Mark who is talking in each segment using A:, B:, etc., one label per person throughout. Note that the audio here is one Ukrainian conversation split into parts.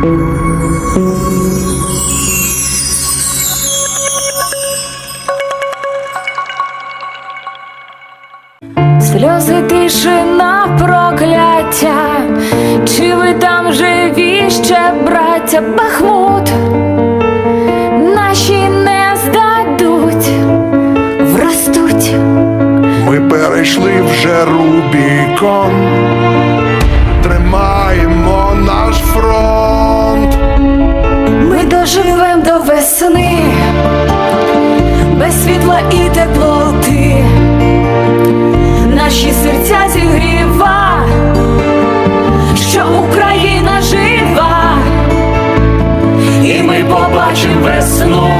A: Сльози тишина прокляття, чи ви там живі ще, браття Бахмут? Наші не здадуть, вростуть.
B: Ми перейшли вже Рубікон,
A: до без світла і теплоти, наші серця зігріва, що Україна жива, і ми побачимо весну,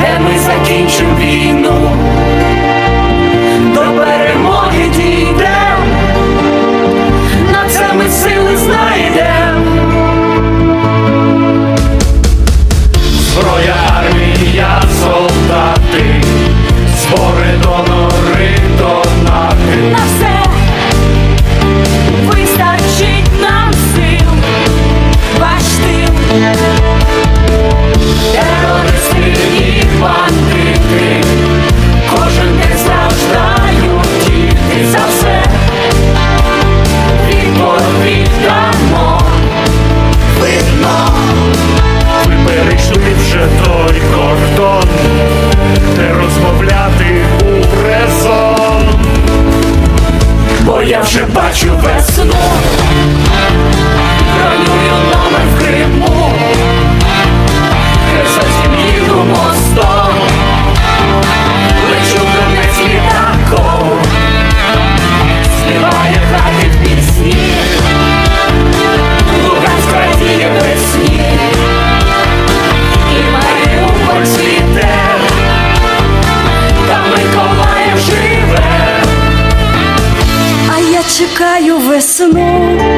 A: де ми закінчимо війну, бачу весну, бронюю номер в Криму, чекаю весну,